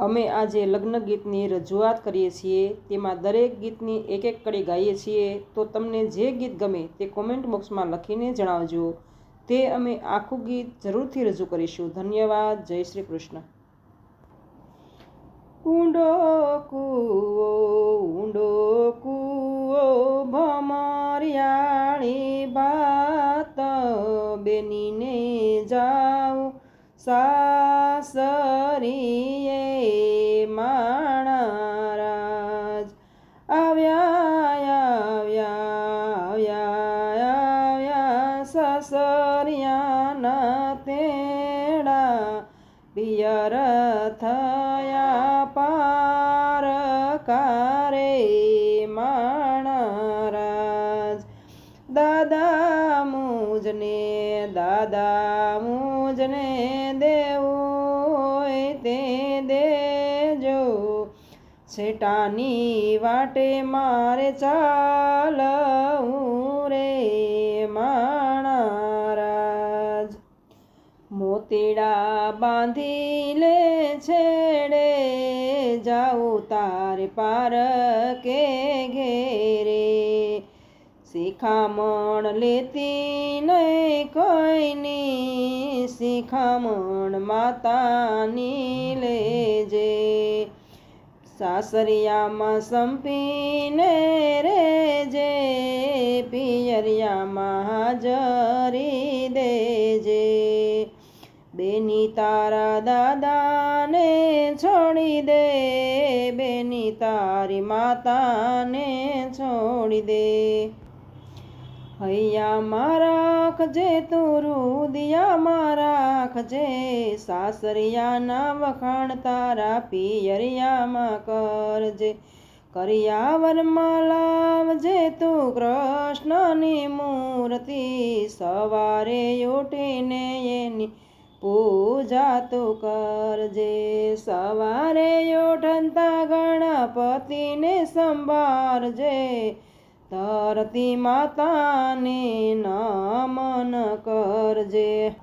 અમે આજે લગ્ન ગીતની રજૂઆત કરીએ છીએ, તેમાં દરેક ગીતની એક એક કડી ગાઈએ છીએ, તો તમને જે ગીત ગમે તે કોમેન્ટ બોક્સમાં લખીને જણાવજો. તે અમે આખું ગીત જરૂરથી રજૂ કરીશું. ધન્યવાદ. જય શ્રી કૃષ્ણ. ઊંડો કૂવો ઊંડો કૂવો, ભમરિયાળી ભાત બેનીને જાઓ સાસરીએ થયા પાર કારે માણરાજ દાદા મુજને દાદા મુજને દેવું તે દેજો છેટાની વાટે મારે ચાલવું રે માણારાજ મોતીડા બાંધી લે શિખામણ લેતી નહીં કોઈની. શિખામણ માતાની લેજે. સાસરિયામાં સંપીને રેજે, પિયરિયામાં હાજરી દેજે. બેની તારા દાદાને છોડી દે, બેની તારી માતાને છોડી દે. હૈયામાં ખજે તું મારા ખજે સાસરિયાના વખાણ તારા પિયરિયામાં કરજે. કરિયાવરમાં લાવજે તું કૃષ્ણની મૂર્તિ, સવારે ઉઠીને એની પૂજા તું કરજે. સવારે ઉઠનતા ગણપતિને સંભાળજે ધરતી માતાને નમન કરજે.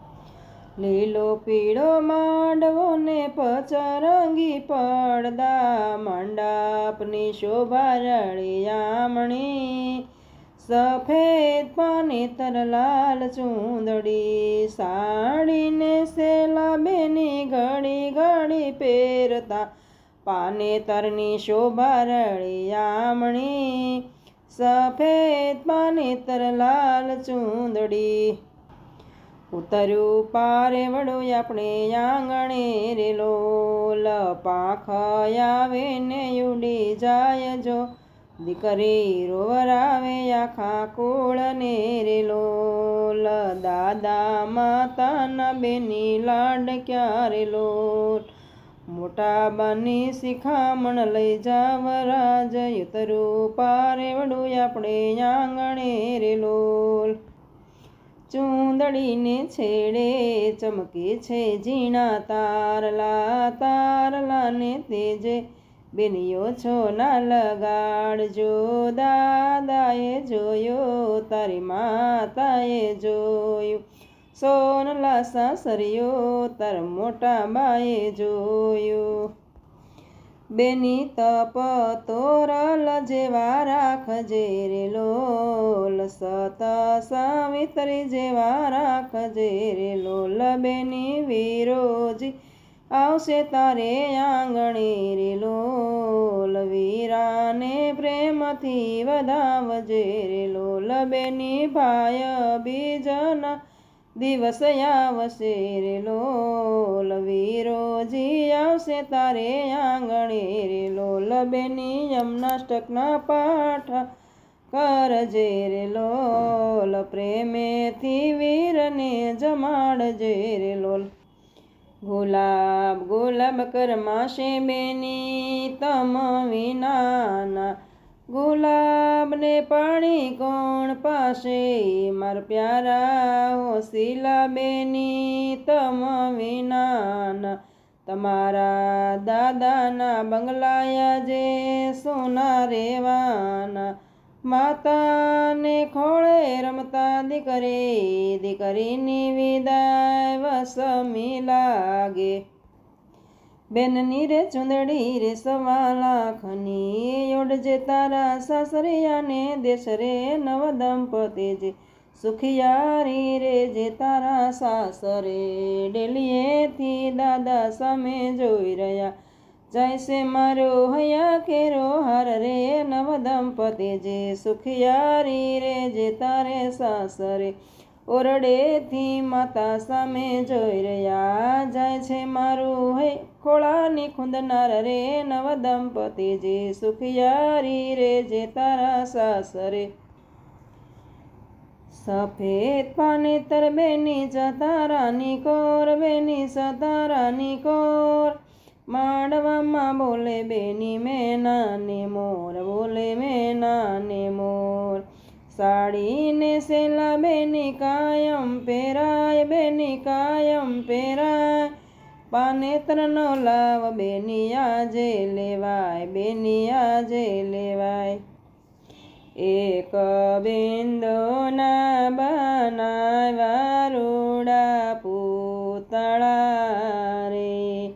લીલો પીળો માંડવો ને પચરંગી પડદા, મંડાપની શોભા રળિયામણી સફેદ પાનેતર લાલ ચૂંદડી, સાડીને સેલા બેની ઘડી ઘડી પહેરતા પાનેતરની શોભા રળિયામણી સફેદ પાનેતર લાલ ચૂંદડી. ઉતર્યું પારે વડું આપણે આંગણે રે લોલ પાંખ આવે ઉડી જાય જો. દીકરી રોવરાવે આખા કુળને રે લોલ દાદા માતાના બેની લાડ ક્યારે લોલ મોટા બાની શિખામણ લઈ જાવ રાજ ઉતરું પારે વડું આપણે આંગણે રે લોલ. ચૂંદડીને છેડે ચમકે છે ઝીણા તારલા, તારલાને તેજે બેનીઓ છો ના લગાડજો દાદાએ જોયો, તારી માતાએ જોયું. સોનલા સાસરિયો તાર મોટા બાએ જોયું. બેની તપ તોરલ જેવા રાખજે રે લોલ, સત સાવિત્રી જેવા રાખજે રે લોલ. બેની વિરોજી આવશે તારે આંગણે રે લોલ, વીરાને પ્રેમથી વધાવજે રે લોલ. બેની ભાય બીજના દિવસ આવશે રે લોલ વીરોજી આવશે તારે આંગણે રે લોલ બેની યમનાષ્ટકના પાઠ કરજે રે લોલ. પ્રેમેથી વીરને જમાડજે રે લોલ. ગુલાબ ગુલાબ કરમાશે બેની તમ વિનાના ગુલાબને પાણી કોણ પાસે માર પ્યારા હોશીલા બેની તમ વિનાના. તમારા દાદાના બંગલાયા જે સોના રેવાના. માતાને ખોળે રમતા દીકરી, દીકરીની વિદાય વસમી લાગે. બેનની રે ચુંદડી રે સવા લાખની ઓડજે તારા સાસરિયાને દેશ રે નવ દંપતી જે સુખિયારી રે જે તારા સાસરે ડેલીએથી દાદા સામે જોઈ રહ્યા. છે મારો હૈયા કેરો હાર રે નવ દંપતી જે સુખિયારી રે જે તારે સાસરે ઓરડેથી માતા સામે જોઈ રહ્યા જાય છે મારું હે ખોળાની ખૂંદનાર રે નવ દંપતી જે સુખિયારી રે જે તારા સાસરે સફેદ પાનેતર બેની જતારાની કોર, બેની સતારાની કોર. માંડવામાં બોલે બેની મેનાને મોર, બોલે મેનાને મોર. સાડીને સેલા બેની કાયમ પહેરાય, બેની કાયમ પહેરાય. પાનેત્રનો લાવ, બેની આજે લેવાય, બેની આજે લેવાય. એક બિંદુના બનાવ્યા રૂડા પૂતળા રે.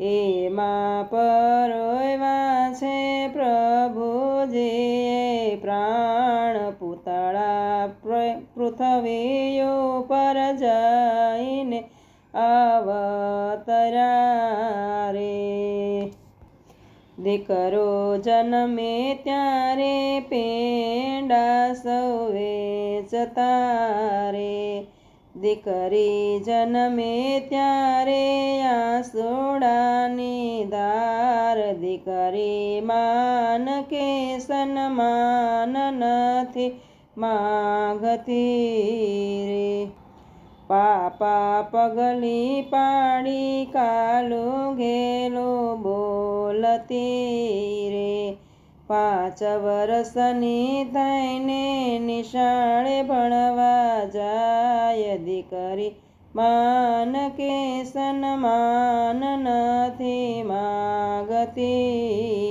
એમાં પરોયવા છે પ્રભુજીએ પૃથ્વીઓ પર જઈને આવતરા રે દીકરો જન્મે ત્યારે પેંડા સૌએ જતારે. દીકરી જન્મે ત્યારે આસોડાની દાર દીકરી માન કે સન્માન નથી માગતી રે. પાપા પગલી પાડી કાલો ઘેલો બોલતી રે. પાંચ વર્ષની થઈને નિશાળે ભણવા જાય દીકરી માન કે સન્માન નથી માગતી